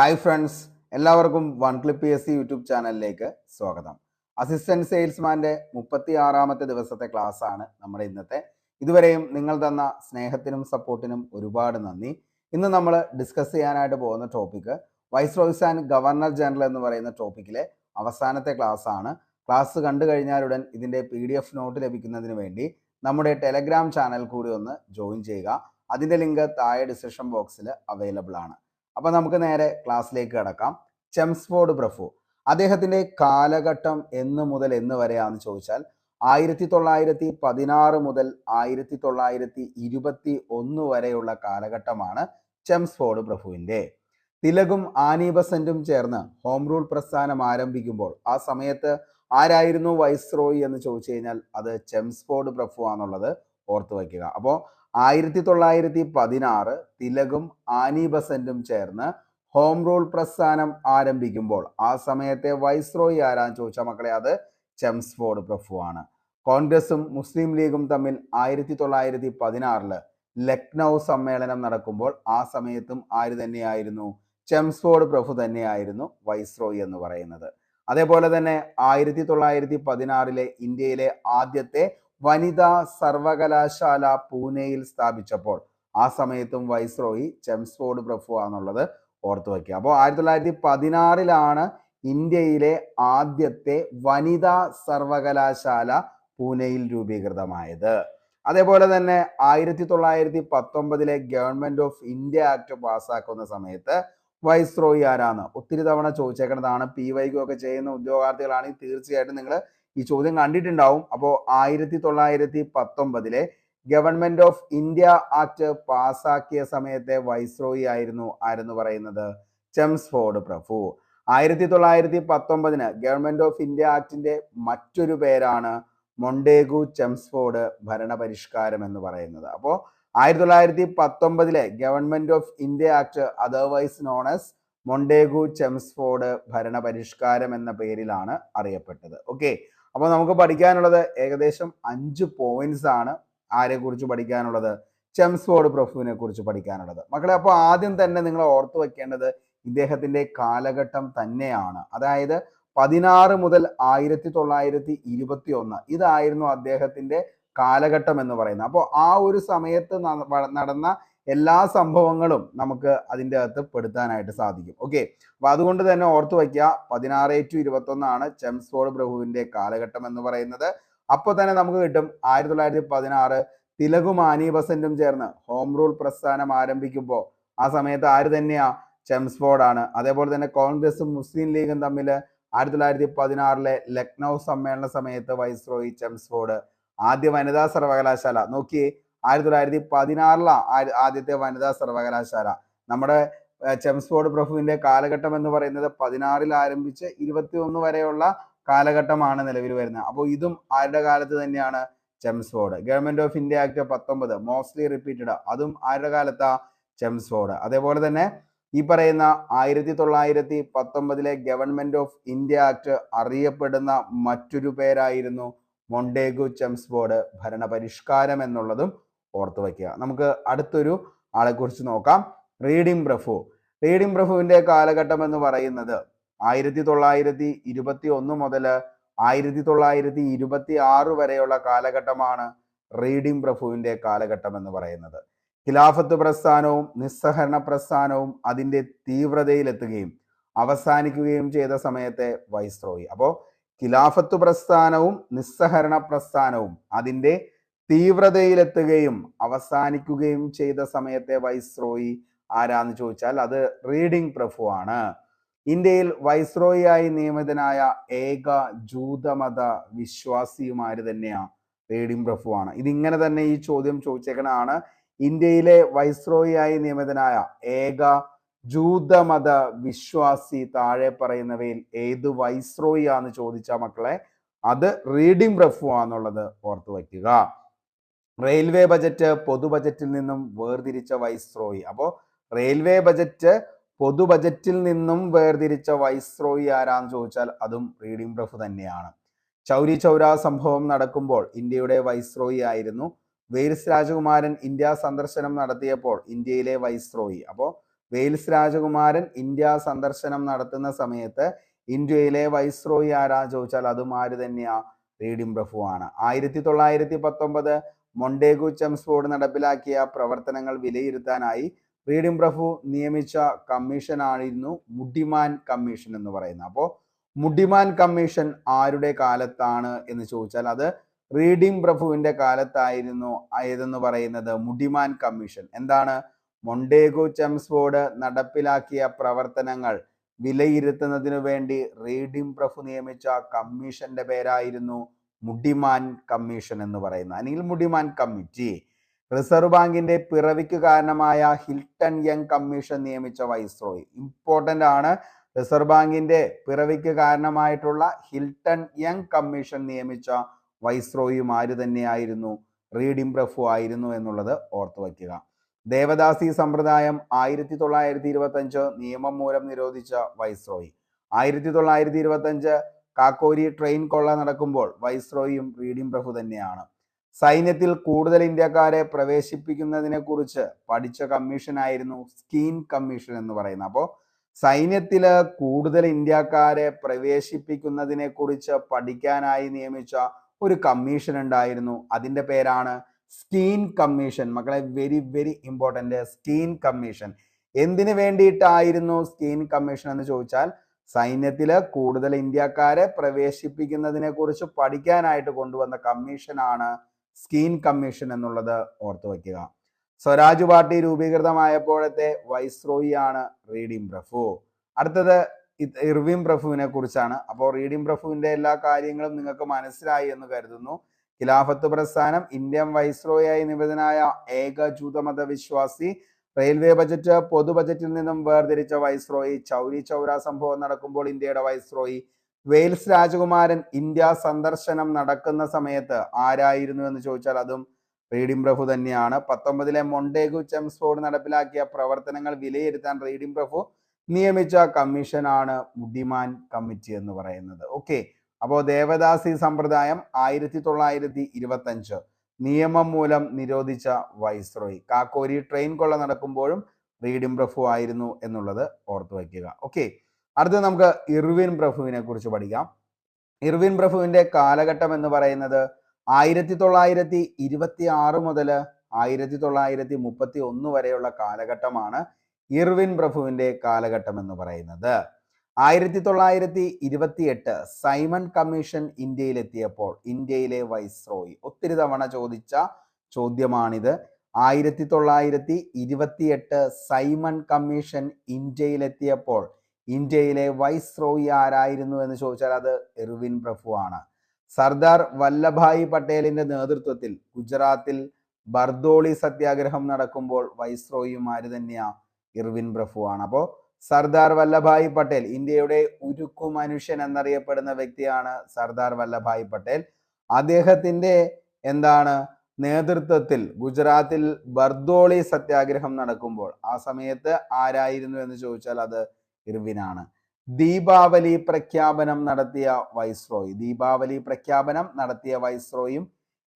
Hi friends എല്ലാവർക്കും one clip P S C YouTube ചാനലിലേക്ക് സ്വാഗതം. അസിസ്റ്റന്റ് സെയിൽസ്മാന്റെ മുപ്പത്തി ആറാമത്തെ ദിവസത്തെ ക്ലാസ് ആണ് നമ്മുടെ ഇന്നത്തെ. ഇതുവരെയും നിങ്ങൾ തന്ന സ്നേഹത്തിനും സപ്പോർട്ടിനും ഒരുപാട് നന്ദി. ഇന്ന് നമ്മൾ ഡിസ്കസ് ചെയ്യാനായിട്ട് പോകുന്ന topic viceroys and governor general എന്ന് പറയുന്ന ടോപ്പിക്കിലെ അവസാനത്തെ ക്ലാസ് ആണ്. ക്ലാസ് കണ്ടു കഴിഞ്ഞാലുടൻ ഇതിന്റെ പി ഡി എഫ് നോട്ട് ലഭിക്കുന്നതിന് വേണ്ടി നമ്മുടെ ടെലഗ്രാം ചാനൽ കൂടി ഒന്ന് ജോയിൻ ചെയ്യുക. അതിന്റെ ലിങ്ക് താഴെ ഡിസ്ക്രിപ്ഷൻ ബോക്സിൽ അവൈലബിൾ ആണ്. അപ്പൊ നമുക്ക് നേരെ ക്ലാസ്സിലേക്ക് കിടക്കാം. ചെംസ്ഫോർഡ് പ്രഫു അദ്ദേഹത്തിന്റെ കാലഘട്ടം എന്ന് മുതൽ എന്ന് വരെയാന്ന് ചോദിച്ചാൽ ആയിരത്തി തൊള്ളായിരത്തി പതിനാറ് മുതൽ ആയിരത്തി തൊള്ളായിരത്തി ഇരുപത്തി ഒന്ന് വരെയുള്ള കാലഘട്ടമാണ് ചെംസ്ഫോർഡ് പ്രഭുവിന്റെ. തിലകും ആനി ബസന്റും ചേർന്ന് ഹോം റൂൾ പ്രസ്ഥാനം ആരംഭിക്കുമ്പോൾ ആ സമയത്ത് ആരായിരുന്നു വൈസ്രോയി എന്ന് ചോദിച്ചു കഴിഞ്ഞാൽ അത് ചെംസ്ഫോർഡ് പ്രഫു ആണെന്നുള്ളത് ഓർത്തു വയ്ക്കുക. അപ്പോൾ ആയിരത്തി തൊള്ളായിരത്തി പതിനാറ് തിലകും ആനി ബസന്റും ചേർന്ന് ഹോം റൂൾ പ്രസ്ഥാനം ആരംഭിക്കുമ്പോൾ ആ സമയത്തെ വൈസ്രോയി ആരാന്ന് ചോദിച്ച മക്കളെ അത് ചെംസ്ഫോർഡ് പ്രഭു ആണ്. കോൺഗ്രസും മുസ്ലിം ലീഗും തമ്മിൽ ആയിരത്തി തൊള്ളായിരത്തി പതിനാറിൽ ലക്നൗ സമ്മേളനം നടക്കുമ്പോൾ ആ സമയത്തും ആര് തന്നെയായിരുന്നു? ചെംസ്ഫോർഡ് പ്രഭു തന്നെയായിരുന്നു വൈസ്രോയി എന്ന് പറയുന്നത്. അതേപോലെ തന്നെ ആയിരത്തി തൊള്ളായിരത്തി പതിനാറിലെ ഇന്ത്യയിലെ ആദ്യത്തെ വനിതാ സർവകലാശാല പൂനെയിൽ സ്ഥാപിച്ചപ്പോൾ ആ സമയത്തും വൈസ്രോയി ചെംസ്ഫോർഡ് പ്രഭു ആണെന്നുള്ളത് ഓർത്തു വയ്ക്കുക. അപ്പോൾ ആയിരത്തി തൊള്ളായിരത്തി പതിനാറിലാണ് ഇന്ത്യയിലെ ആദ്യത്തെ വനിതാ സർവകലാശാല പൂനെയിൽ രൂപീകൃതമായത്. അതേപോലെ തന്നെ ആയിരത്തി തൊള്ളായിരത്തി പത്തൊമ്പതിലെ ഗവൺമെന്റ് ഓഫ് ഇന്ത്യ ആക്ട് പാസ്സാക്കുന്ന സമയത്ത് വൈസ്രോയി ആരാണ് ഒത്തിരി തവണ ചോദിച്ചേക്കുന്നതാണ് പി വൈക്കും ഒക്കെ ചെയ്യുന്ന ഉദ്യോഗാർത്ഥികളാണെങ്കിൽ തീർച്ചയായിട്ടും നിങ്ങൾ ഈ ചോദ്യം കണ്ടിട്ടുണ്ടാവും. അപ്പോൾ ആയിരത്തി തൊള്ളായിരത്തി പത്തൊമ്പതിലെ ഗവൺമെന്റ് ഓഫ് ഇന്ത്യ ആക്ട് പാസാക്കിയ സമയത്തെ വൈസ്രോയി ആയിരുന്നു ആരെന്ന് പറയുന്നത്? ചെംസ്ഫോർഡ് പ്രഭു. ആയിരത്തി തൊള്ളായിരത്തി പത്തൊമ്പതിന് ഗവൺമെന്റ് ഓഫ് ഇന്ത്യ ആക്ടിന്റെ മറ്റൊരു പേരാണ് മൊണ്ടേഗു ചെംസ്ഫോർഡ് ഭരണപരിഷ്കാരം എന്ന് പറയുന്നത്. അപ്പോൾ ആയിരത്തി തൊള്ളായിരത്തി പത്തൊമ്പതിലെ government of India act otherwise known Montagu Chelmsford ഭരണപരിഷ്കാരം എന്ന പേരിലാണ് അറിയപ്പെട്ടത്. ഓക്കെ അപ്പോൾ നമുക്ക് പഠിക്കാനുള്ളത് ഏകദേശം അഞ്ച് പോയിന്റ്സ് ആണ് ആരെ കുറിച്ച് പഠിക്കാനുള്ളത്? ചെംസ്ഫോർഡ് പ്രഭുവിനെ കുറിച്ച് പഠിക്കാനുള്ളത്. മക്കളെ അപ്പോൾ ആദ്യം തന്നെ നിങ്ങൾ ഓർത്തു വെക്കേണ്ടത് ഇദ്ദേഹത്തിന്റെ കാലഘട്ടം തന്നെയാണ്. അതായത് പതിനാറ് മുതൽ ആയിരത്തി തൊള്ളായിരത്തി ഇരുപത്തി ഒന്ന് ഇതായിരുന്നു അദ്ദേഹത്തിന്റെ കാലഘട്ടം എന്ന് പറയുന്നത്. അപ്പോൾ ആ ഒരു സമയത്ത് നടന്ന എല്ലാ സംഭവങ്ങളും നമുക്ക് അതിന്റെ അകത്ത് പെടുത്താനായിട്ട് സാധിക്കും. ഓക്കെ അപ്പൊ അതുകൊണ്ട് തന്നെ ഓർത്തു വയ്ക്കുക പതിനാറ് ടു ഇരുപത്തി ഒന്നാണ് ചെംസ്ഫോർഡ് പ്രഭുവിന്റെ കാലഘട്ടം എന്ന് പറയുന്നത്. അപ്പോൾ തന്നെ നമുക്ക് കിട്ടും ആയിരത്തി തൊള്ളായിരത്തി പതിനാറ് തിലകും ആനി ബസന്റും ചേർന്ന് ഹോം റൂൾ പ്രസ്ഥാനം ആരംഭിക്കുമ്പോൾ. ആ സമയത്ത് ആര് തന്നെയാ? ചെംസ്ഫോർഡ് ആണ്. അതേപോലെ തന്നെ കോൺഗ്രസും മുസ്ലിം ലീഗും തമ്മിൽ ആയിരത്തി തൊള്ളായിരത്തി പതിനാറിലെ ലക്നൗ സമ്മേളന സമയത്ത് വൈസ്രോയി ചെംസ്ഫോർഡ് ആദ്യ വനിതാ സർവകലാശാല. നോക്കിയേ ആയിരത്തി തൊള്ളായിരത്തി പതിനാറിലാണ് ആദ്യത്തെ വനിതാ സർവകലാശാല. നമ്മുടെ ചെംസ്ഫോർഡ് പ്രഭുവിന്റെ കാലഘട്ടം എന്ന് പറയുന്നത് പതിനാറിൽ ആരംഭിച്ച് ഇരുപത്തി ഒന്ന് വരെയുള്ള കാലഘട്ടമാണ് നിലവിൽ വരുന്നത്. അപ്പോൾ ഇതും ആരുടെ കാലത്ത് തന്നെയാണ്? Chelmsford government of India act പത്തൊമ്പത് മോസ്റ്റ്ലി റിപ്പീറ്റഡ്. അതും ആരുടെ കാലത്താ? ചെംസ്ഫോർഡ് അതേപോലെ തന്നെ ഈ പറയുന്ന ആയിരത്തി തൊള്ളായിരത്തി പത്തൊമ്പതിലെ ഗവൺമെന്റ് ഓഫ് ഇന്ത്യ ആക്ട് അറിയപ്പെടുന്ന മറ്റൊരു പേരായിരുന്നു മൊണ്ടേഗു ചെംസ്ഫോർഡ് ഭരണപരിഷ്കാരം എന്നുള്ളതും ഓർത്തു വയ്ക്കുക. നമുക്ക് അടുത്തൊരു ആളെക്കുറിച്ച് നോക്കാം. റീഡിംഗ് പ്രഫു റീഡിംഗ് പ്രഭുവിന്റെ കാലഘട്ടം എന്ന് പറയുന്നത് ആയിരത്തി തൊള്ളായിരത്തി ഇരുപത്തി ഒന്ന് മുതൽ ആയിരത്തി തൊള്ളായിരത്തി ഇരുപത്തി ആറ് വരെയുള്ള കാലഘട്ടമാണ് റീഡിംഗ് പ്രഭുവിന്റെ കാലഘട്ടം എന്ന് പറയുന്നത്. ഖിലാഫത്ത് പ്രസ്ഥാനവും നിസ്സഹരണ പ്രസ്ഥാനവും അതിന്റെ തീവ്രതയിലെത്തുകയും അവസാനിക്കുകയും ചെയ്ത സമയത്തെ വൈസ്രോയി. അപ്പോൾ ഖിലാഫത്ത് പ്രസ്ഥാനവും നിസ്സഹരണ പ്രസ്ഥാനവും അതിന്റെ തീവ്രതയിലെത്തുകയും അവസാനിക്കുകയും ചെയ്ത സമയത്തെ വൈസ്രോയി ആരാന്ന് ചോദിച്ചാൽ അത് റീഡിംഗ് പ്രഫു ആണ് ഇന്ത്യയിൽ വൈസ്രോയിയായി നിയമിതനായ ഏക ജൂതമത വിശ്വാസിയുമാര് തന്നെയാ റീഡിംഗ് പ്രഫു ആണ് ഇതിങ്ങനെ തന്നെ ഈ ചോദ്യം ചോദിച്ചേക്കണാണ് ഇന്ത്യയിലെ വൈസ്രോയിയായി നിയമിതനായ ഏക ജൂതമത വിശ്വാസി താഴെ പറയുന്നവയിൽ ഏത് വൈസ്രോയി ആന്ന് ചോദിച്ച മക്കളെ അത് റീഡിംഗ് പ്രഫു ആന്നുള്ളത് ഓർത്തു വയ്ക്കുക. റെയിൽവേ ബജറ്റ് പൊതു ബജറ്റിൽ നിന്നും വേർതിരിച്ച വൈസ്രോയി. അപ്പോൾ റെയിൽവേ ബജറ്റ് പൊതു ബജറ്റിൽ നിന്നും വേർതിരിച്ച വൈസ്രോയി ആരാന്ന് ചോദിച്ചാൽ അതും റീഡിംഗ് പ്രഫ് തന്നെയാണ്. ചൗരി ചൗര സംഭവം നടക്കുമ്പോൾ ഇന്ത്യയുടെ വൈസ്രോയി ആയിരുന്നു. വെയിൽസ് രാജകുമാരൻ ഇന്ത്യ സന്ദർശനം നടത്തിയപ്പോൾ ഇന്ത്യയിലെ വൈസ്രോയി. അപ്പോൾ വെയിൽസ് രാജകുമാരൻ ഇന്ത്യ സന്ദർശനം നടത്തുന്ന സമയത്ത് ഇന്ത്യയിലെ വൈസ്രോയി ആരാ ചോദിച്ചാൽ അതും ആര് തന്നെയാ? റീഡിംഗ് പ്രഭു ആണ്. ആയിരത്തി തൊള്ളായിരത്തി പത്തൊമ്പത് മൊണ്ടേഗു ചെംസ് ബോർഡ് നടപ്പിലാക്കിയ പ്രവർത്തനങ്ങൾ വിലയിരുത്താനായി റീഡിംഗ് പ്രഭു നിയമിച്ച കമ്മീഷൻ ആയിരുന്നു മുഡിമാൻ കമ്മീഷൻ എന്ന് പറയുന്നത്. അപ്പോൾ മുഡിമാൻ കമ്മീഷൻ ആരുടെ കാലത്താണ് എന്ന് ചോദിച്ചാൽ അത് റീഡിംഗ് പ്രഭുവിന്റെ കാലത്തായിരുന്നു ഏതെന്ന് പറയുന്നത് മുഡിമാൻ കമ്മീഷൻ. എന്താണ്? മൊണ്ടേഗു ചെംസ്ഫോർഡ് നടപ്പിലാക്കിയ പ്രവർത്തനങ്ങൾ വിലയിരുത്തുന്നതിനു വേണ്ടി റീഡിംഗ് പ്രഭു നിയമിച്ച കമ്മീഷന്റെ പേരായിരുന്നു മുഡിമാൻ കമ്മീഷൻ എന്ന് പറയുന്ന അനിൽ മുഡിമാൻ കമ്മിറ്റി റിസർവ് ബാങ്കിന്റെ പിറവിക്ക് കാരണമായ ഹിൽട്ടൺ യങ് കമ്മീഷൻ നിയമിച്ച വൈസ്രോയി. ഇമ്പോർട്ടന്റ് ആണ് റിസർവ് ബാങ്കിന്റെ പിറവിക്ക് കാരണമായിട്ടുള്ള ഹിൽട്ടൺ യങ് കമ്മീഷൻ നിയമിച്ച വൈസ്രോയും ആര് തന്നെയായിരുന്നു? റീഡിംഗ് പ്രഫു ആയിരുന്നു എന്നുള്ളത് ഓർത്തു വയ്ക്കുക. ദേവദാസി സമ്പ്രദായം ആയിരത്തി തൊള്ളായിരത്തി ഇരുപത്തി അഞ്ച് നിയമം മൂലം നിരോധിച്ച വൈസ്രോയി. ആയിരത്തി തൊള്ളായിരത്തി ഇരുപത്തി അഞ്ച് കാക്കോരി ട്രെയിൻ കൊള്ള നടക്കുമ്പോൾ വൈസ്രോയും റീഡിംഗ് പ്രഭു തന്നെയാണ്. സൈന്യത്തിൽ കൂടുതൽ ഇന്ത്യക്കാരെ പ്രവേശിപ്പിക്കുന്നതിനെ കുറിച്ച് പഠിച്ച കമ്മീഷനായിരുന്നു സ്കീൻ കമ്മീഷൻ എന്ന് പറയുന്നത്. അപ്പോൾ സൈന്യത്തിൽ കൂടുതൽ ഇന്ത്യക്കാരെ പ്രവേശിപ്പിക്കുന്നതിനെ കുറിച്ച് പഠിക്കാനായി നിയമിച്ച ഒരു കമ്മീഷൻ ഉണ്ടായിരുന്നു. അതിന്റെ പേരാണ് സ്കീൻ കമ്മീഷൻ മക്കളെ very very important Skeen commission എന്തിനു വേണ്ടിയിട്ടായിരുന്നു സ്കീൻ കമ്മീഷൻ എന്ന് ചോദിച്ചാൽ സൈന്യത്തിൽ കൂടുതൽ ഇന്ത്യക്കാരെ പ്രവേശിപ്പിക്കുന്നതിനെ കുറിച്ച് പഠിക്കാനായിട്ട് കൊണ്ടുവന്ന കമ്മീഷനാണ് സ്കീൻ കമ്മീഷൻ എന്നുള്ളത് ഓർത്തു വയ്ക്കുക. സ്വരാജ് പാർട്ടി രൂപീകൃതമായപ്പോഴത്തെ വൈസ്രോയിയാണ് റീഡിം പ്രഫു അടുത്തത് ഇർവിം പ്രഭുവിനെ കുറിച്ചാണ്. അപ്പോൾ റീഡിം പ്രഭുവിന്റെ എല്ലാ കാര്യങ്ങളും നിങ്ങൾക്ക് മനസ്സിലായി എന്ന് കരുതുന്നു. ഖിലാഫത്ത് പ്രസ്ഥാനം ഇന്ത്യൻ വൈസ്രോയായി നിബന്ധനായ ഏക ജൂതമത വിശ്വാസി റെയിൽവേ ബജറ്റ് പൊതു ബജറ്റിൽ നിന്നും വേർതിരിച്ച വൈസ്രോയി ചൗരി ചൗര സംഭവം നടക്കുമ്പോൾ ഇന്ത്യയുടെ വൈസ്രോയി വെയിൽസ് രാജകുമാരൻ ഇന്ത്യ സന്ദർശനം നടക്കുന്ന സമയത്ത് ആരായിരുന്നു എന്ന് ചോദിച്ചാൽ അതും റീഡിം പ്രഭു തന്നെയാണ്. പത്തൊമ്പതിലെ മൊണ്ടേഗു ചെംസ് ബോർഡ് നടപ്പിലാക്കിയ പ്രവർത്തനങ്ങൾ വിലയിരുത്താൻ റീഡിം പ്രഭു നിയമിച്ച കമ്മീഷനാണ് മുഡിമാൻ കമ്മിറ്റി എന്ന് പറയുന്നത്. ഓക്കെ. അപ്പോൾ ദേവദാസി സമ്പ്രദായം ആയിരത്തി തൊള്ളായിരത്തി ഇരുപത്തി അഞ്ച് നിയമം മൂലം നിരോധിച്ച വൈസ്രോയി. കാക്കോരി ട്രെയിൻ കൊള്ള നടക്കുമ്പോഴും റീഡിം പ്രഫു ആയിരുന്നു എന്നുള്ളത് ഓർത്തു വയ്ക്കുക. ഓക്കെ അടുത്ത് നമുക്ക് ഇർവിൻ പ്രഭുവിനെ കുറിച്ച് പഠിക്കാം. ഇർവിൻ പ്രഭുവിന്റെ കാലഘട്ടം എന്ന് പറയുന്നത് ആയിരത്തി തൊള്ളായിരത്തി ഇരുപത്തി ആറ് മുതൽ ആയിരത്തി തൊള്ളായിരത്തി മുപ്പത്തി ഒന്ന് വരെയുള്ള കാലഘട്ടമാണ് ഇർവിൻ പ്രഭുവിന്റെ കാലഘട്ടം എന്ന് പറയുന്നത്. ആയിരത്തി തൊള്ളായിരത്തി ഇരുപത്തിയെട്ട് സൈമൺ കമ്മീഷൻ ഇന്ത്യയിലെത്തിയപ്പോൾ ഇന്ത്യയിലെ വൈസ്രോയി ഒത്തിരി തവണ ചോദിച്ച ചോദ്യമാണിത്. ആയിരത്തി തൊള്ളായിരത്തി ഇരുപത്തിയെട്ട് സൈമൺ കമ്മീഷൻ ഇന്ത്യയിലെത്തിയപ്പോൾ ഇന്ത്യയിലെ വൈസ്രോയി ആരായിരുന്നു എന്ന് ചോദിച്ചാൽ അത് എർവിൻ പ്രഭു ആണ് സർദാർ വല്ലഭായി പട്ടേലിന്റെ നേതൃത്വത്തിൽ ഗുജറാത്തിൽ ബർദോളി സത്യാഗ്രഹം നടക്കുമ്പോൾ വൈസ്രോയിമാര് തന്നെയാ ഇർവിൻ പ്രഭു ആണ് അപ്പോൾ സർദാർ വല്ലഭായ് പട്ടേൽ. ഇന്ത്യയുടെ ഉരുക്കു മനുഷ്യൻ എന്നറിയപ്പെടുന്ന വ്യക്തിയാണ് സർദാർ വല്ലഭായ് പട്ടേൽ. അദ്ദേഹത്തിന്റെ എന്താണ് നേതൃത്വത്തിൽ ഗുജറാത്തിൽ ബർദോളി സത്യാഗ്രഹം നടക്കുമ്പോൾ ആ സമയത്ത് ആരായിരുന്നു എന്ന് ചോദിച്ചാൽ അത് ഇർവിനാണ്. ദീപാവലി പ്രഖ്യാപനം നടത്തിയ വൈസ്രോയി. ദീപാവലി പ്രഖ്യാപനം നടത്തിയ വൈസ്രോയും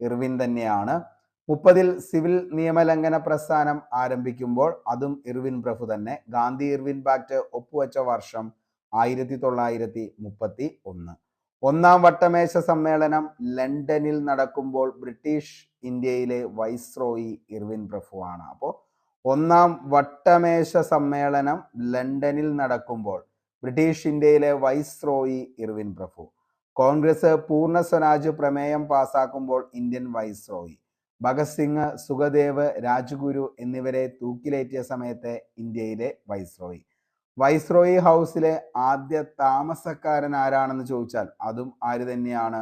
ഇർവിൻ തന്നെയാണ്. മുപ്പതിൽ സിവിൽ നിയമലംഘന പ്രസ്ഥാനം ആരംഭിക്കുമ്പോൾ അതും ഇർവിൻ പ്രഭു തന്നെ. ഗാന്ധി ഇർവിൻ പാക്ട് ഒപ്പുവെച്ച വർഷം ആയിരത്തി തൊള്ളായിരത്തി മുപ്പത്തി ഒന്ന് ഒന്നാം വട്ടമേശ സമ്മേളനം ലണ്ടനിൽ നടക്കുമ്പോൾ ബ്രിട്ടീഷ് ഇന്ത്യയിലെ വൈസ്രോയി ഇർവിൻ പ്രഭു ആണ്. അപ്പോൾ ഒന്നാം വട്ടമേശ സമ്മേളനം ലണ്ടനിൽ നടക്കുമ്പോൾ ബ്രിട്ടീഷ് ഇന്ത്യയിലെ വൈസ്രോയി ഇർവിൻ പ്രഭു. കോൺഗ്രസ് പൂർണ സ്വരാജ് പ്രമേയം പാസാക്കുമ്പോൾ ഇന്ത്യൻ വൈസ്രോയി. ഭഗത് സിംഗ് സുഖദേവ് രാജ്ഗുരു എന്നിവരെ തൂക്കിലേറ്റിയ സമയത്തെ ഇന്ത്യയിലെ വൈസ്രോയി. വൈസ്രോയി ഹൗസിലെ ആദ്യ താമസക്കാരൻ ആരാണെന്ന് ചോദിച്ചാൽ അതും ആര് തന്നെയാണ്?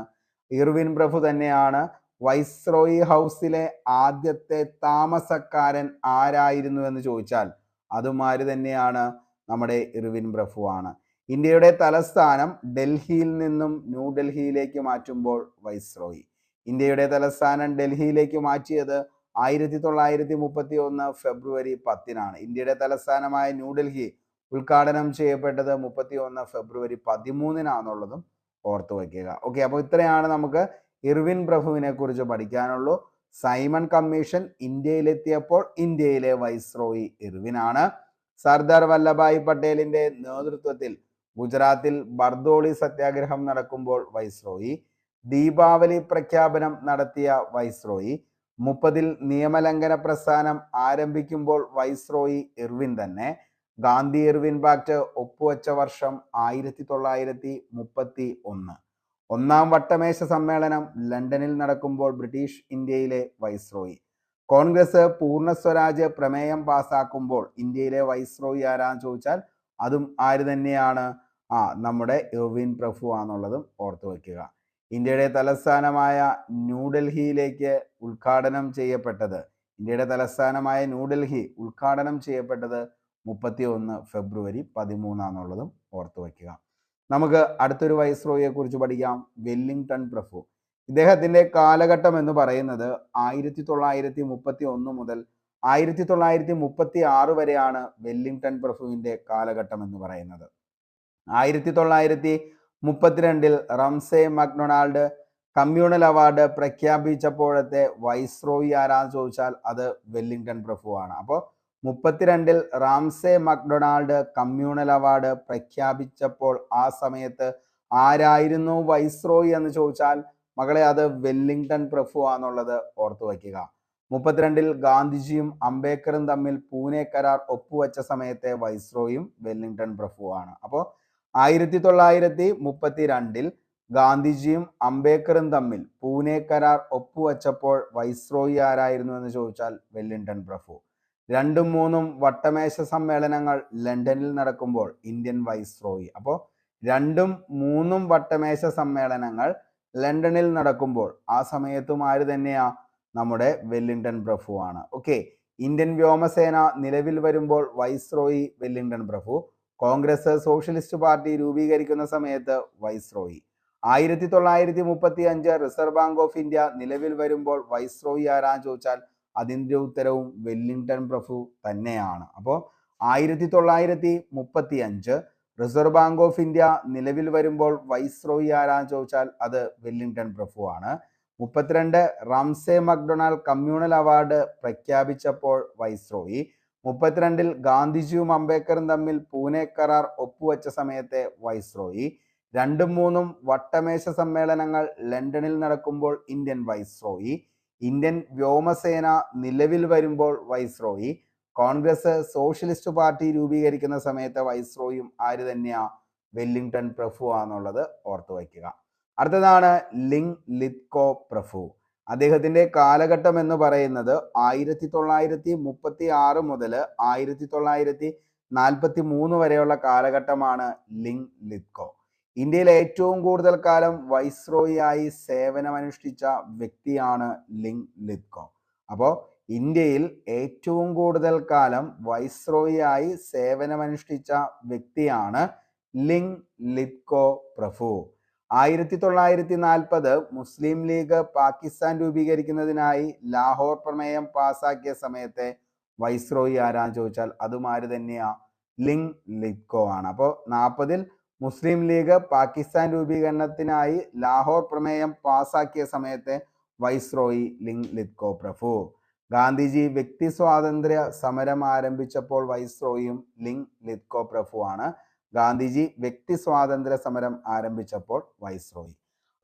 ഇർവിൻ പ്രഭു തന്നെയാണ്. വൈസ്രോയി ഹൗസിലെ ആദ്യത്തെ താമസക്കാരൻ ആരായിരുന്നു എന്ന് ചോദിച്ചാൽ അതും ആര് തന്നെയാണ്? നമ്മുടെ ഇർവിൻ പ്രഭു ആണ്. ഇന്ത്യയുടെ തലസ്ഥാനം ഡൽഹിയിൽ നിന്നും ന്യൂഡൽഹിയിലേക്ക് മാറ്റുമ്പോൾ വൈസ്രോയി. ഇന്ത്യയുടെ തലസ്ഥാനം ഡൽഹിയിലേക്ക് മാറ്റിയത് ആയിരത്തി തൊള്ളായിരത്തി മുപ്പത്തി ഒന്ന് ഫെബ്രുവരി പത്തിനാണ്. ഇന്ത്യയുടെ തലസ്ഥാനമായ ന്യൂഡൽഹി ഉദ്ഘാടനം ചെയ്യപ്പെട്ടത് മുപ്പത്തി ഒന്ന് ഫെബ്രുവരി പതിമൂന്നിനാണെന്നുള്ളതും ഓർത്തു വയ്ക്കുക. ഓക്കെ അപ്പോൾ ഇത്രയാണ് നമുക്ക് ഇർവിൻ പ്രഭുവിനെ കുറിച്ച് പഠിക്കാനുള്ളൂ. സൈമൺ കമ്മീഷൻ ഇന്ത്യയിലെത്തിയപ്പോൾ ഇന്ത്യയിലെ വൈസ്രോയി ഇർവിനാണ്. സർദാർ വല്ലഭായ് പട്ടേലിന്റെ നേതൃത്വത്തിൽ ഗുജറാത്തിൽ ബർദോളി സത്യാഗ്രഹം നടക്കുമ്പോൾ വൈസ്രോയി ദീപാവലി പ്രഖ്യാപനം നടത്തിയ വൈസ്രോയി. മുപ്പതിൽ നിയമലംഘന പ്രസ്ഥാനം ആരംഭിക്കുമ്പോൾ വൈസ്രോയി ഇർവിൻ തന്നെ. ഗാന്ധി ഇർവിൻ പാക്ട് ഒപ്പുവച്ച വർഷം ആയിരത്തി തൊള്ളായിരത്തി മുപ്പത്തി ഒന്ന് ഒന്നാം വട്ടമേശ സമ്മേളനം ലണ്ടനിൽ നടക്കുമ്പോൾ ബ്രിട്ടീഷ് ഇന്ത്യയിലെ വൈസ്രോയി. കോൺഗ്രസ് പൂർണ സ്വരാജ് പ്രമേയം പാസാക്കുമ്പോൾ ഇന്ത്യയിലെ വൈസ്രോയി ആരാന്ന് ചോദിച്ചാൽ അതും ആര് തന്നെയാണ്? ആ നമ്മുടെ ഇർവിൻ പ്രഭു ആണെന്നുള്ളതും ഓർത്തു വയ്ക്കുക ഇന്ത്യയുടെ തലസ്ഥാനമായ ന്യൂഡൽഹിയിലേക്ക് ഉദ്ഘാടനം ചെയ്യപ്പെട്ടത്. ഇന്ത്യയുടെ തലസ്ഥാനമായ ന്യൂഡൽഹി ഉദ്ഘാടനം ചെയ്യപ്പെട്ടത് മുപ്പത്തി ഒന്ന് ഫെബ്രുവരി പതിമൂന്നാന്നുള്ളതും ഓർത്തു വയ്ക്കുക. നമുക്ക് അടുത്തൊരു വൈസ്രോയെ കുറിച്ച് പഠിക്കാം. വെല്ലിംഗ്ടൺ പ്രഭു. ഇദ്ദേഹത്തിന്റെ കാലഘട്ടം എന്ന് പറയുന്നത് ആയിരത്തി തൊള്ളായിരത്തി മുപ്പത്തി ഒന്ന് മുതൽ ആയിരത്തി തൊള്ളായിരത്തി മുപ്പത്തി ആറ് വരെയാണ് വെല്ലിംഗ്ടൺ പ്രഭുവിന്റെ കാലഘട്ടം എന്ന് പറയുന്നത്. ആയിരത്തി തൊള്ളായിരത്തി മുപ്പത്തിരണ്ടിൽ റംസെ മക്ഡൊണാൾഡ് കമ്മ്യൂണൽ അവാർഡ് പ്രഖ്യാപിച്ചപ്പോഴത്തെ വൈസ്രോയി ആരാന്ന് ചോദിച്ചാൽ അത് വെല്ലിംഗ്ടൺ പ്രഭു ആണ് അപ്പോൾ മുപ്പത്തിരണ്ടിൽ റാംസേ മക്ഡൊണാൾഡ് കമ്മ്യൂണൽ അവാർഡ് പ്രഖ്യാപിച്ചപ്പോൾ ആ സമയത്ത് ആരായിരുന്നു വൈസ്രോയി എന്ന് ചോദിച്ചാൽ മകളെ അത് വെല്ലിംഗ്ടൺ പ്രഭു ആണെന്നുള്ളത് ഓർത്തു വയ്ക്കുക. മുപ്പത്തിരണ്ടിൽ ഗാന്ധിജിയും അംബേദ്കറും തമ്മിൽ പൂനെ കരാർ ഒപ്പുവെച്ച സമയത്തെ വൈസ്രോയും വെല്ലിംഗ്ടൺ പ്രഭുവാണ്. അപ്പോൾ ആയിരത്തി തൊള്ളായിരത്തി മുപ്പത്തി രണ്ടിൽ ഗാന്ധിജിയും അംബേദ്കറും തമ്മിൽ പൂനെ കരാർ ഒപ്പുവച്ചപ്പോൾ വൈസ്രോയി ആരായിരുന്നു എന്ന് ചോദിച്ചാൽ വെല്ലിംഗ്ടൺ പ്രഭു. രണ്ടും മൂന്നും വട്ടമേശ സമ്മേളനങ്ങൾ ലണ്ടനിൽ നടക്കുമ്പോൾ ഇന്ത്യൻ വൈസ്രോയി അപ്പോൾ രണ്ടും മൂന്നും വട്ടമേശ സമ്മേളനങ്ങൾ ലണ്ടനിൽ നടക്കുമ്പോൾ ആ സമയത്തും ആര് തന്നെയാ? നമ്മുടെ വെല്ലിംഗ്ടൺ പ്രഭു ആണ് ഓക്കെ. ഇന്ത്യൻ വ്യോമസേന നിലവിൽ വരുമ്പോൾ വൈസ്രോയി വെല്ലിംഗ്ടൺ പ്രഭു. കോൺഗ്രസ് സോഷ്യലിസ്റ്റ് പാർട്ടി രൂപീകരിക്കുന്ന സമയത്ത് വൈസ്രോയി. ആയിരത്തി തൊള്ളായിരത്തി മുപ്പത്തി അഞ്ച് റിസർവ് ബാങ്ക് ഓഫ് ഇന്ത്യ നിലവിൽ വരുമ്പോൾ വൈസ്രോയി ആരാ ചോദിച്ചാൽ അതിന്റെ ഉത്തരവും വെല്ലിംഗ്ടൺ പ്രഭു തന്നെയാണ്. അപ്പോൾ ആയിരത്തി തൊള്ളായിരത്തി മുപ്പത്തി അഞ്ച് റിസർവ് ബാങ്ക് ഓഫ് ഇന്ത്യ നിലവിൽ വരുമ്പോൾ വൈസ്രോയി ആരാ ചോദിച്ചാൽ അത് വെല്ലിംഗ്ടൺ പ്രഭു ആണ് മുപ്പത്തിരണ്ട് റാംസെ മക്ഡൊണാൾഡ് കമ്മ്യൂണൽ അവാർഡ് പ്രഖ്യാപിച്ചപ്പോൾ വൈസ്രോയി. മുപ്പത്തിരണ്ടിൽ ഗാന്ധിജിയും അംബേദ്കറും തമ്മിൽ പൂനെ കരാർ ഒപ്പുവെച്ച സമയത്തെ വൈസ്രോയി. രണ്ടും മൂന്നും വട്ടമേശ സമ്മേളനങ്ങൾ ലണ്ടനിൽ നടക്കുമ്പോൾ ഇന്ത്യൻ വൈസ്രോയി. ഇന്ത്യൻ വ്യോമസേന നിലവിൽ വരുമ്പോൾ വൈസ്രോയി. കോൺഗ്രസ് സോഷ്യലിസ്റ്റ് പാർട്ടി രൂപീകരിക്കുന്ന സമയത്തെ വൈസ്രോയും ആര് തന്നെയാ? വെല്ലിംഗ്ടൺ പ്രഫു ആണെന്നുള്ളത് ഓർത്തു വയ്ക്കുക. അടുത്തതാണ് ലിങ് ലിത്കോ പ്രഭു. അദ്ദേഹത്തിന്റെ കാലഘട്ടം എന്ന് പറയുന്നത് ആയിരത്തി തൊള്ളായിരത്തി മുപ്പത്തി ആറ് മുതൽ ആയിരത്തി തൊള്ളായിരത്തി നാൽപ്പത്തി മൂന്ന് വരെയുള്ള കാലഘട്ടമാണ് ലിങ് ലിത്കോ. ഇന്ത്യയിൽ ഏറ്റവും കൂടുതൽ കാലം വൈസ്രോയി ആയി സേവനമനുഷ്ഠിച്ച വ്യക്തിയാണ് ലിങ് ലിത്കോ. അപ്പോൾ ഇന്ത്യയിൽ ഏറ്റവും കൂടുതൽ കാലം വൈസ്രോയി ആയി സേവനമനുഷ്ഠിച്ച വ്യക്തിയാണ് ലിങ് ലിത്കോ പ്രഭു. ആയിരത്തി തൊള്ളായിരത്തി നാൽപ്പത് മുസ്ലിം ലീഗ് പാകിസ്ഥാൻ രൂപീകരിക്കുന്നതിനായി ലാഹോർ പ്രമേയം പാസാക്കിയ സമയത്തെ വൈസ്രോയി ആരാന്ന് ചോദിച്ചാൽ അതും ആര് തന്നെയാ. ലിങ് ലിത്കോ ആണ്. അപ്പോൾ നാൽപ്പതിൽ മുസ്ലിം ലീഗ് പാകിസ്ഥാൻ രൂപീകരണത്തിനായി ലാഹോർ പ്രമേയം പാസാക്കിയ സമയത്തെ വൈസ്രോയി ലിങ് ലിത്കോ പ്രഭു. ഗാന്ധിജി വ്യക്തി സ്വാതന്ത്ര്യ സമരം ആരംഭിച്ചപ്പോൾ വൈസ്രോയും ലിങ് ലിത്കോ പ്രഭു ആണ്. ഗാന്ധിജി വ്യക്തി സ്വാതന്ത്ര്യ സമരം ആരംഭിച്ചപ്പോൾ വൈസ്രോയി.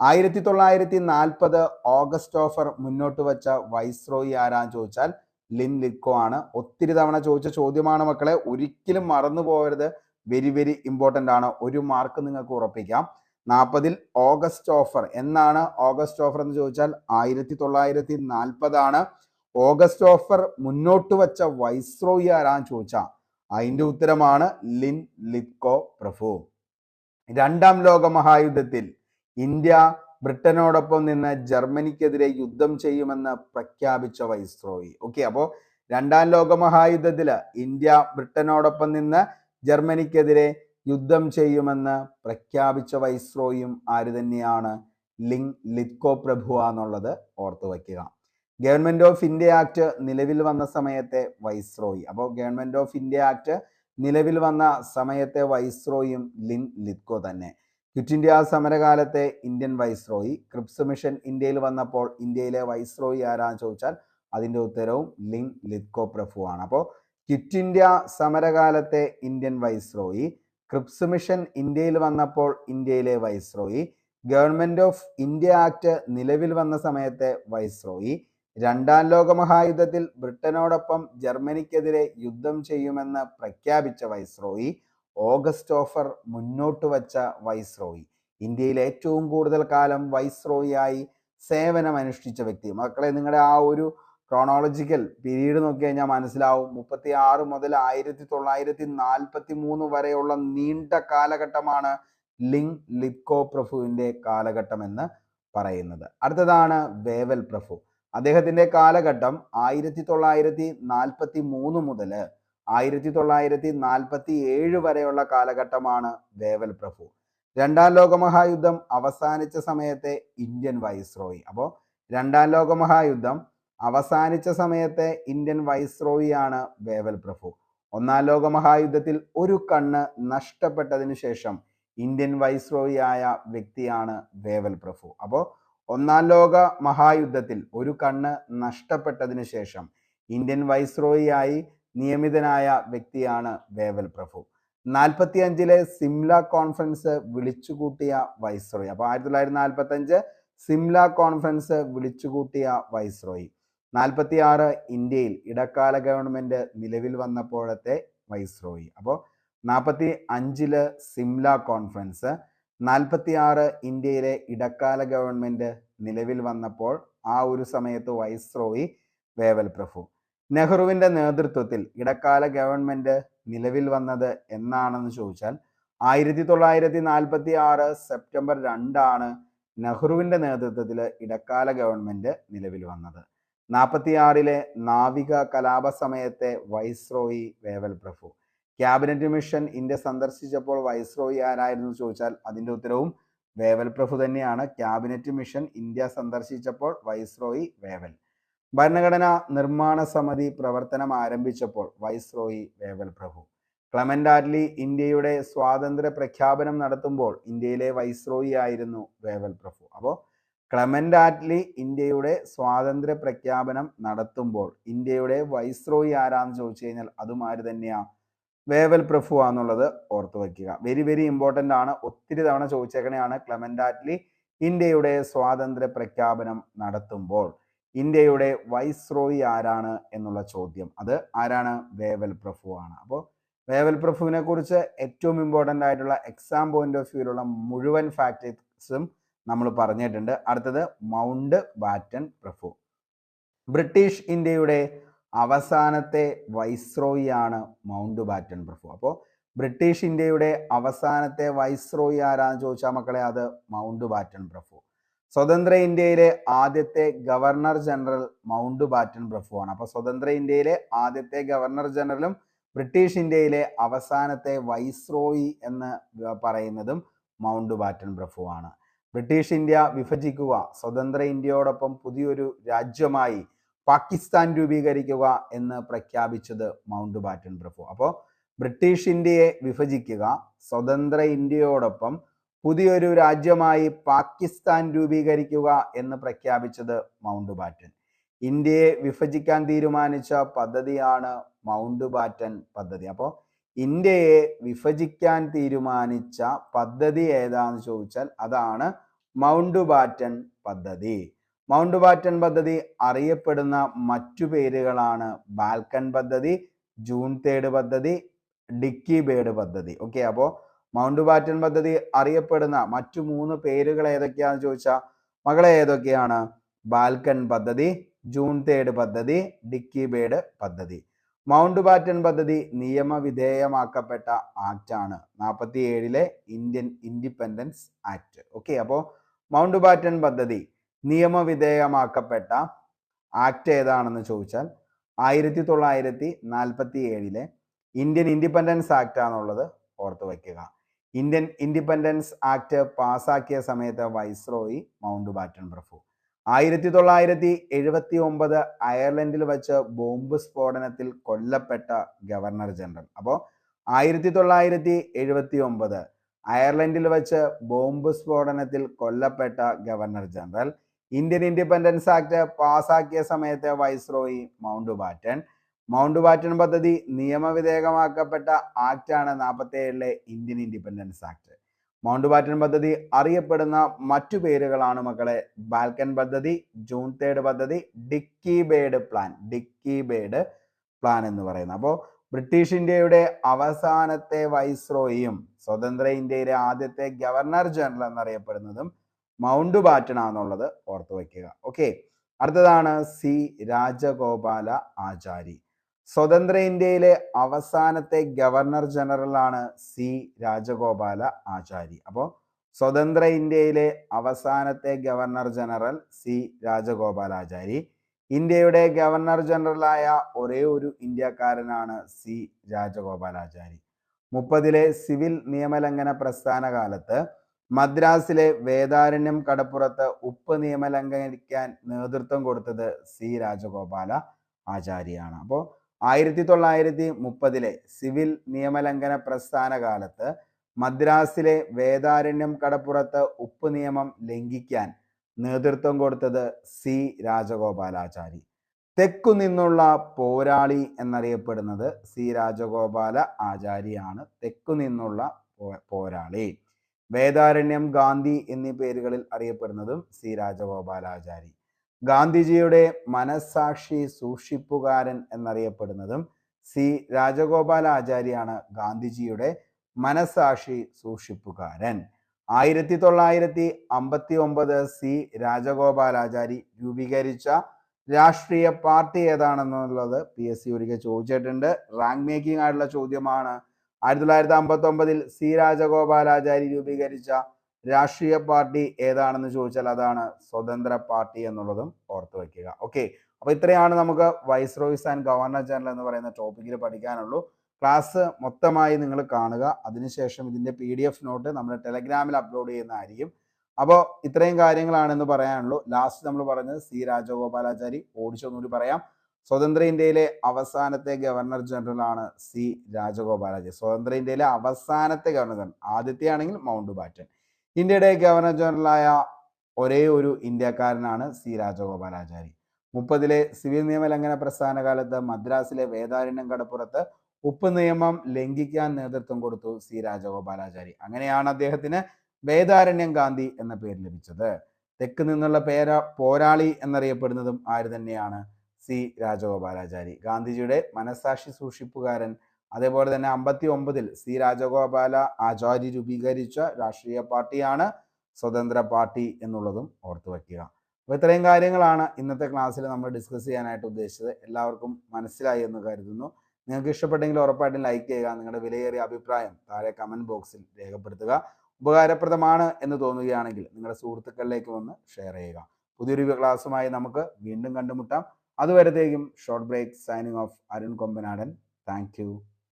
ആയിരത്തി തൊള്ളായിരത്തി നാൽപ്പത് ഓഗസ്റ്റ് ഓഫർ മുന്നോട്ട് വച്ച വൈസ്രോയി ആരാന്ന് ചോദിച്ചാൽ ലിൻ ലിക്കോ ആണ്. ഒത്തിരി തവണ ചോദിച്ച ചോദ്യമാണ് മക്കളെ. ഒരിക്കലും മറന്നു പോകരുത്. വെരി വെരി ഇമ്പോർട്ടന്റ് ആണ്. ഒരു മാർക്ക് നിങ്ങൾക്ക് ഉറപ്പിക്കാം. നാൽപ്പതിൽ ഓഗസ്റ്റ് ഓഫർ. എന്നാണ് ഓഗസ്റ്റ് ഓഫർ എന്ന് ചോദിച്ചാൽ ആയിരത്തി തൊള്ളായിരത്തി നാൽപ്പതാണ് ഓഗസ്റ്റ് ഓഫർ മുന്നോട്ട് വച്ച വൈസ്രോയി ആരാന്ന് ചോദിച്ചാൽ അതിന്റെ ഉത്തരമാണ് ലിൻ ലിത്കോ പ്രഭു. രണ്ടാം ലോക മഹായുദ്ധത്തിൽ ഇന്ത്യ ബ്രിട്ടനോടൊപ്പം നിന്ന് ജർമ്മനിക്കെതിരെ യുദ്ധം ചെയ്യുമെന്ന് പ്രഖ്യാപിച്ച വൈസ്രോയി. ഓക്കെ അപ്പോൾ രണ്ടാം ലോക മഹായുദ്ധത്തിൽ ഇന്ത്യ ബ്രിട്ടനോടൊപ്പം നിന്ന് ജർമ്മനിക്കെതിരെ യുദ്ധം ചെയ്യുമെന്ന് പ്രഖ്യാപിച്ച വൈസ്രോയും ആര് തന്നെയാണ്? ലിങ് ലിത്കോ പ്രഭുവാന്നുള്ളത് ഓർത്തു വയ്ക്കുക. ഗവൺമെന്റ് ഓഫ് ഇന്ത്യ ആക്ട് നിലവിൽ വന്ന സമയത്തെ വൈസ്രോയി. അപ്പോൾ ഗവൺമെന്റ് ഓഫ് ഇന്ത്യ ആക്ട് നിലവിൽ വന്ന സമയത്തെ വൈസ്രോയും ലിൻ ലിത്കോ തന്നെ. ക്വിറ്റ് ഇന്ത്യ സമരകാലത്തെ ഇന്ത്യൻ വൈസ്രോയി. ക്രിപ്സ് മിഷൻ ഇന്ത്യയിൽ വന്നപ്പോൾ ഇന്ത്യയിലെ വൈസ്രോയി ആരാന്ന് ചോദിച്ചാൽ അതിന്റെ ഉത്തരവും ലിൻ ലിത്കോ പ്രഭു ആണ്. അപ്പോൾ ക്വിറ്റ് ഇന്ത്യ സമരകാലത്തെ ഇന്ത്യൻ വൈസ്രോയി. ക്രിപ്സ് മിഷൻ ഇന്ത്യയിൽ വന്നപ്പോൾ ഇന്ത്യയിലെ viceroy. Government of India act നിലവിൽ വന്ന സമയത്തെ വൈസ്രോയി. രണ്ടാം ലോക മഹായുദ്ധത്തിൽ ബ്രിട്ടനോടൊപ്പം ജർമ്മനിക്കെതിരെ യുദ്ധം ചെയ്യുമെന്ന് പ്രഖ്യാപിച്ച വൈസ്രോയി ഓഗസ്റ്റ് ഓഫർ മുന്നോട്ട് വച്ച വൈസ്രോയി. ഇന്ത്യയിൽ ഏറ്റവും കൂടുതൽ കാലം വൈസ്രോയിയായി സേവനം അനുഷ്ഠിച്ച വ്യക്തി. മക്കളെ നിങ്ങളുടെ ആ ഒരു ക്രോണോളജിക്കൽ പീരീഡ് നോക്കി കഴിഞ്ഞാൽ മനസ്സിലാവും. മുപ്പത്തി ആറ് മുതൽ ആയിരത്തി തൊള്ളായിരത്തി നാൽപ്പത്തി മൂന്ന് വരെയുള്ള നീണ്ട കാലഘട്ടമാണ് ലിങ് ലിപ്കോ പ്രഭുവിന്റെ കാലഘട്ടം എന്ന് പറയുന്നത്. അടുത്തതാണ് വേവൽ പ്രഭു. അദ്ദേഹത്തിന്റെ കാലഘട്ടം ആയിരത്തി തൊള്ളായിരത്തി നാൽപ്പത്തി മൂന്ന് മുതൽ ആയിരത്തി തൊള്ളായിരത്തി നാൽപ്പത്തി ഏഴ് വരെയുള്ള കാലഘട്ടമാണ് വേവൽ പ്രഭു. രണ്ടാം ലോകമഹായുദ്ധം അവസാനിച്ച സമയത്തെ ഇന്ത്യൻ വൈസ്രോയി. അപ്പോൾ രണ്ടാം ലോകമഹായുദ്ധം അവസാനിച്ച സമയത്തെ ഇന്ത്യൻ വൈസ്രോയിയാണ് വേവൽ പ്രഭു. ഒന്നാം ലോകമഹായുദ്ധത്തിൽ ഒരു കണ്ണ് നഷ്ടപ്പെട്ടതിനു ശേഷം ഇന്ത്യൻ വൈസ്രോയിയായ വ്യക്തിയാണ് വേവൽ പ്രഭു. അപ്പോൾ ഒന്നാം ലോക മഹായുദ്ധത്തിൽ ഒരു കണ്ണ് നഷ്ടപ്പെട്ടതിനു ശേഷം ഇന്ത്യൻ വൈസ്രോയിയായി നിയമിതനായ വ്യക്തിയാണ് വേവൽ പ്രഭു. നാൽപ്പത്തി അഞ്ചിലെ സിംല കോൺഫറൻസ് വിളിച്ചുകൂട്ടിയ വൈസ്രോയി. അപ്പോൾ ആയിരത്തി തൊള്ളായിരത്തി നാൽപ്പത്തി അഞ്ച് സിംല കോൺഫറൻസ് വിളിച്ചുകൂട്ടിയ വൈസ്രോയി. നാൽപ്പത്തി ആറ് ഇന്ത്യയിൽ ഇടക്കാല ഗവൺമെന്റ് നിലവിൽ വന്നപ്പോഴത്തെ വൈസ്രോയി. അപ്പോൾ നാൽപ്പത്തി അഞ്ചിൽ സിംല കോൺഫറൻസ് നാൽപ്പത്തി ആറ് ഇന്ത്യയിലെ ഇടക്കാല ഗവൺമെന്റ് നിലവിൽ വന്നപ്പോൾ ആ ഒരു സമയത്ത് വൈസ്രോയി വേവൽ പ്രഭു. നെഹ്റുവിന്റെ നേതൃത്വത്തിൽ ഇടക്കാല ഗവൺമെന്റ് നിലവിൽ വന്നത് എന്നാണെന്ന് ചോദിച്ചാൽ ആയിരത്തി തൊള്ളായിരത്തി നാൽപ്പത്തി ആറ് സെപ്റ്റംബർ രണ്ടാണ് നെഹ്റുവിന്റെ നേതൃത്വത്തിൽ ഇടക്കാല ഗവൺമെന്റ് നിലവിൽ വന്നത്. നാൽപ്പത്തിയാറിലെ നാവിക കലാപ സമയത്തെ വൈസ്രോയി വേവൽ പ്രഭു. ക്യാബിനറ്റ് മിഷൻ ഇന്ത്യ സന്ദർശിച്ചപ്പോൾ വൈസ്രോയി ആരായിരുന്നു ചോദിച്ചാൽ അതിന്റെ ഉത്തരവും വേവൽ പ്രഭു തന്നെയാണ്. ക്യാബിനറ്റ് മിഷൻ ഇന്ത്യ സന്ദർശിച്ചപ്പോൾ വൈസ്രോയി വേവൽ. ഭരണഘടനാ നിർമ്മാണ സമിതി പ്രവർത്തനം ആരംഭിച്ചപ്പോൾ വൈസ്രോയി വേവൽ പ്രഭു. ക്ലമന്റ് ആറ്റ്ലി ഇന്ത്യയുടെ സ്വാതന്ത്ര്യ പ്രഖ്യാപനം നടത്തുമ്പോൾ ഇന്ത്യയിലെ വൈസ്രോയി ആയിരുന്നു വേവൽ പ്രഭു. അപ്പോൾ ക്ലമന്റ് ആറ്റ്ലി ഇന്ത്യയുടെ സ്വാതന്ത്ര്യ പ്രഖ്യാപനം നടത്തുമ്പോൾ ഇന്ത്യയുടെ വൈസ്രോയി ആരാന്ന് ചോദിച്ചു കഴിഞ്ഞാൽ അതും ആര് തന്നെയാ? വേവൽ പ്രഭു ആന്നുള്ളത് ഓർത്തു വയ്ക്കുക. വെരി വെരി ഇമ്പോർട്ടന്റ് ആണ്. ഒത്തിരി തവണ ചോദിച്ചേക്കണെയാണ് ക്ലമൻഡാറ്റ്ലി ആറ്റ്ലി ഇന്ത്യയുടെ സ്വാതന്ത്ര്യ പ്രഖ്യാപനം നടത്തുമ്പോൾ. ഇന്ത്യയുടെ വൈസ് റോയി ആരാണ് എന്നുള്ള ചോദ്യം. അത് ആരാണ്? വേവൽ പ്രഭു ആണ്. അപ്പോൾ വേവൽ പ്രഭുവിനെ കുറിച്ച് ഏറ്റവും ഇമ്പോർട്ടന്റ് ആയിട്ടുള്ള എക്സാം പോയിന്റ് ഓഫ് വ്യൂയിലുള്ള മുഴുവൻ ഫാക്ടേഴ്സും നമ്മൾ പറഞ്ഞിട്ടുണ്ട്. അടുത്തത് മൗണ്ട് ബാറ്റൻ പ്രഫു ബ്രിട്ടീഷ് ഇന്ത്യയുടെ അവസാനത്തെ വൈസ്രോയിയാണ് മൗണ്ട് ബാറ്റൺ പ്രഭു. അപ്പോൾ ബ്രിട്ടീഷ് ഇന്ത്യയുടെ അവസാനത്തെ വൈസ്രോയി ആരാന്ന് ചോദിച്ചാൽ മക്കളെ? അത് മൗണ്ട് ബാറ്റൺ പ്രഭു. സ്വതന്ത്ര ഇന്ത്യയിലെ ആദ്യത്തെ ഗവർണർ ജനറൽ മൗണ്ട് ബാറ്റൺ പ്രഭു ആണ്. അപ്പോൾ സ്വതന്ത്ര ഇന്ത്യയിലെ ആദ്യത്തെ ഗവർണർ ജനറലും ബ്രിട്ടീഷ് ഇന്ത്യയിലെ അവസാനത്തെ വൈസ്രോയി എന്ന് പറയുന്നതും മൗണ്ട് ബാറ്റൺ പ്രഭു ആണ്. ബ്രിട്ടീഷ് ഇന്ത്യ വിഭജിക്കുക സ്വതന്ത്ര ഇന്ത്യയോടൊപ്പം പുതിയൊരു രാജ്യമായി പാകിസ്ഥാൻ രൂപീകരിക്കുക എന്ന് പ്രഖ്യാപിച്ചത് മൗണ്ട് ബാറ്റൺ പ്രഭു. അപ്പോൾ ബ്രിട്ടീഷ് ഇന്ത്യയെ വിഭജിക്കുക സ്വതന്ത്ര ഇന്ത്യയോടൊപ്പം പുതിയൊരു രാജ്യമായി പാകിസ്ഥാൻ രൂപീകരിക്കുക എന്ന് പ്രഖ്യാപിച്ചത് മൗണ്ട് ബാറ്റൻ. ഇന്ത്യയെ വിഭജിക്കാൻ തീരുമാനിച്ച പദ്ധതിയാണ് മൗണ്ട് ബാറ്റൻ പദ്ധതി. അപ്പോൾ ഇന്ത്യയെ വിഭജിക്കാൻ തീരുമാനിച്ച പദ്ധതി ഏതാന്ന് ചോദിച്ചാൽ അതാണ് മൗണ്ട് ബാറ്റൻ പദ്ധതി. മൗണ്ട് ബാറ്റൻ പദ്ധതി അറിയപ്പെടുന്ന മറ്റു പേരുകളാണ് ബാൽക്കൺ പദ്ധതി ജൂൺ തേർഡ് പദ്ധതി ഡിക്കി ബേഡ് പദ്ധതി. ഓക്കെ അപ്പോ മൗണ്ട് ബാറ്റൻ പദ്ധതി അറിയപ്പെടുന്ന മറ്റു മൂന്ന് പേരുകൾ ഏതൊക്കെയാണെന്ന് ചോദിച്ചാൽ മകളെ ഏതൊക്കെയാണ്? ബാൽക്കൺ പദ്ധതി ജൂൺ തേർഡ് പദ്ധതി ഡിക്കി ബേഡ് പദ്ധതി. മൗണ്ട് ബാറ്റൻ പദ്ധതി നിയമവിധേയമാക്കപ്പെട്ട ആക്ട് ആണ്. നാൽപ്പത്തി ഏഴിലെ ഇന്ത്യൻ ഇൻഡിപെൻഡൻസ് ആക്ട് ഓക്കെ അപ്പോ മൗണ്ട് ബാറ്റൻ പദ്ധതി നിയമവിധേയമാക്കപ്പെട്ട ആക്ട് ഏതാണെന്ന് ചോദിച്ചാൽ ആയിരത്തി തൊള്ളായിരത്തി നാൽപ്പത്തി ഏഴിലെ ഇന്ത്യൻ ഇൻഡിപെൻഡൻസ് ആക്ട് ആണുള്ളത് ഓർത്തു വയ്ക്കുക. ഇന്ത്യൻ ഇൻഡിപെൻഡൻസ് ആക്ട് പാസാക്കിയ സമയത്ത് വൈസ്രോയി മൗണ്ട് ബാറ്റൺ പ്രഭു ആയിരത്തി തൊള്ളായിരത്തി എഴുപത്തി ഒമ്പത് അയർലൻഡിൽ വെച്ച് ബോംബ് സ്ഫോടനത്തിൽ കൊല്ലപ്പെട്ട ഗവർണർ ജനറൽ. അപ്പോൾ ആയിരത്തി തൊള്ളായിരത്തി എഴുപത്തി ഒമ്പത് അയർലൻഡിൽ വെച്ച് ബോംബ് സ്ഫോടനത്തിൽ കൊല്ലപ്പെട്ട governor general Indian independence act പാസാക്കിയ സമയത്തെ viceroy Mountbatten Mountbatten പദ്ധതി നിയമവിധേയമാക്കപ്പെട്ട ആണ് നാൽപ്പത്തി ഏഴിലെ Indian independence act Mountbatten പദ്ധതി അറിയപ്പെടുന്ന മറ്റു പേരുകളാണ് മക്കളെ. ബാൽക്കൻ പദ്ധതി ജൂൺ തേർഡ് പദ്ധതി Dickie Bird plan Dickie Bird plan എന്ന് പറയുന്നത്. അപ്പോൾ ബ്രിട്ടീഷ് ഇന്ത്യയുടെ അവസാനത്തെ വൈസ്രോയും സ്വതന്ത്ര ഇന്ത്യയിലെ ആദ്യത്തെ ഗവർണർ ജനറൽ എന്നറിയപ്പെടുന്നതും മൗണ്ട് ബാറ്റൺ ആണെന്നുള്ളത് ഓർത്തു വയ്ക്കുക. ഓക്കെ. അടുത്തതാണ് സി. രാജഗോപാല ആചാരി. സ്വതന്ത്ര ഇന്ത്യയിലെ അവസാനത്തെ ഗവർണർ ജനറൽ ആണ് സി. രാജഗോപാല ആചാരി. അപ്പോൾ സ്വതന്ത്ര ഇന്ത്യയിലെ അവസാനത്തെ ഗവർണർ ജനറൽ സി. രാജഗോപാലാചാരി ഇന്ത്യയുടെ ഗവർണർ ജനറലായ ഒരേ ഒരു ഇന്ത്യക്കാരനാണ് സി. രാജഗോപാലാചാരി മുപ്പതിലെ സിവിൽ നിയമലംഘന പ്രസ്ഥാന കാലത്ത് മദ്രാസിലെ വേദാരണ്യം കടപ്പുറത്ത് ഉപ്പ് നിയമലംഘനിക്കാൻ നേതൃത്വം കൊടുത്തത് സി രാജഗോപാല ആചാര്യാണ് അപ്പോൾ ആയിരത്തി തൊള്ളായിരത്തി മുപ്പതിലെ സിവിൽ നിയമലംഘന പ്രസ്ഥാന കാലത്ത് മദ്രാസിലെ വേദാരണ്യം കടപ്പുറത്ത് ഉപ്പ് നിയമം ലംഘിക്കാൻ നേതൃത്വം കൊടുത്തത് സി രാജഗോപാലാചാരി തെക്കു നിന്നുള്ള പോരാളി എന്നറിയപ്പെടുന്നത് സി രാജഗോപാല ആചാരിയാണ്. തെക്കു നിന്നുള്ള പോരാളി. വേദാരണ്യം ഗാന്ധി എന്നീ പേരുകളിൽ അറിയപ്പെടുന്നതും സി രാജഗോപാലാചാരി. ഗാന്ധിജിയുടെ മനസാക്ഷി സൂക്ഷിപ്പുകാരൻ എന്നറിയപ്പെടുന്നതും സി രാജഗോപാലാചാരിയാണ് ഗാന്ധിജിയുടെ മനസാക്ഷി സൂക്ഷിപ്പുകാരൻ. ആയിരത്തി തൊള്ളായിരത്തി അമ്പത്തി ഒമ്പത് സി രാജഗോപാലാചാരി രൂപീകരിച്ച രാഷ്ട്രീയ പാർട്ടി ഏതാണെന്നുള്ളത് പി എസ് സി ഒരിക്കൽ ചോദിച്ചിട്ടുണ്ട്. റാങ്ക് മേക്കിംഗ് ആയിട്ടുള്ള ചോദ്യമാണ്. ആയിരത്തി തൊള്ളായിരത്തി അമ്പത്തി ഒമ്പതിൽ സി രാജഗോപാലാചാരി രൂപീകരിച്ച രാഷ്ട്രീയ പാർട്ടി ഏതാണെന്ന് ചോദിച്ചാൽ അതാണ് സ്വതന്ത്ര പാർട്ടി എന്നുള്ളതും ഓർത്തു വയ്ക്കുക. ഓക്കെ അപ്പൊ ഇത്രയാണ് നമുക്ക് vice viceroys and governor general എന്ന് പറയുന്ന ടോപ്പിക്കിൽ പഠിക്കാനുള്ളൂ. ക്ലാസ് മൊത്തമായി നിങ്ങൾ കാണുക. അതിനുശേഷം ഇതിന്റെ പി ഡി എഫ് നോട്ട് നമ്മൾ ടെലഗ്രാമിൽ അപ്ലോഡ് ചെയ്യുന്നതായിരിക്കും. അപ്പോൾ ഇത്രയും കാര്യങ്ങളാണെന്ന് പറയാനുള്ളൂ. ലാസ്റ്റ് നമ്മൾ പറഞ്ഞത് സി രാജഗോപാലാചാരി ഓടിച്ചൊന്നുകൂടി പറയാം. സ്വതന്ത്ര ഇന്ത്യയിലെ അവസാനത്തെ ഗവർണർ ജനറൽ ആണ് സി രാജഗോപാലാചാരി സ്വതന്ത്ര ഇന്ത്യയിലെ അവസാനത്തെ ഗവർണർ ജനറൽ ആദ്യത്തെ ആണെങ്കിൽ മൗണ്ട് ബാറ്റൻ. ഇന്ത്യയുടെ ഗവർണർ ജനറലായ ഒരേ ഒരു ഇന്ത്യക്കാരനാണ് സി രാജഗോപാലാചാരി മുപ്പതിലെ സിവിൽ നിയമ ലംഘന പ്രസ്ഥാന കാലത്ത് മദ്രാസിലെ വേദാരണ്യം കടപ്പുറത്ത് ഉപ്പ് നിയമം ലംഘിക്കാൻ നേതൃത്വം കൊടുത്തു സി രാജഗോപാലാചാരി അങ്ങനെയാണ് അദ്ദേഹത്തിന് വേദാരണ്യം ഗാന്ധി എന്ന പേര് ലഭിച്ചത്. തെക്ക് നിന്നുള്ള പേര പോരാളി എന്നറിയപ്പെടുന്നതും ആര് തന്നെയാണ്? സി രാജഗോപാലാചാരി. ഗാന്ധിജിയുടെ മനസാക്ഷി സൂക്ഷിപ്പുകാരൻ. അതേപോലെ തന്നെ അമ്പത്തി ഒമ്പതിൽ സി രാജഗോപാല ആചാര്യ രൂപീകരിച്ച രാഷ്ട്രീയ പാർട്ടിയാണ് സ്വതന്ത്ര പാർട്ടി എന്നുള്ളതും ഓർത്തു വയ്ക്കുക. അപ്പോൾ ഇത്രയും കാര്യങ്ങളാണ് ഇന്നത്തെ ക്ലാസ്സിൽ നമ്മൾ ഡിസ്കസ് ചെയ്യാനായിട്ട് ഉദ്ദേശിച്ചത്. എല്ലാവർക്കും മനസ്സിലായി എന്ന് കരുതുന്നു. നിങ്ങൾക്ക് ഇഷ്ടപ്പെട്ടെങ്കിൽ ഉറപ്പായിട്ടും ലൈക്ക് ചെയ്യുക. നിങ്ങളുടെ വിലയേറിയ അഭിപ്രായം താഴെ കമന്റ് ബോക്സിൽ രേഖപ്പെടുത്തുക. ഉപകാരപ്രദമാണ് എന്ന് തോന്നുകയാണെങ്കിൽ നിങ്ങളുടെ സുഹൃത്തുക്കളിലേക്ക് വന്ന് ഷെയർ ചെയ്യുക. പുതിയൊരു ക്ലാസ്സുമായി നമുക്ക് വീണ്ടും കണ്ടുമുട്ടാം. അതുവരത്തേക്കും short break signing off Arun Kombanadan. Thank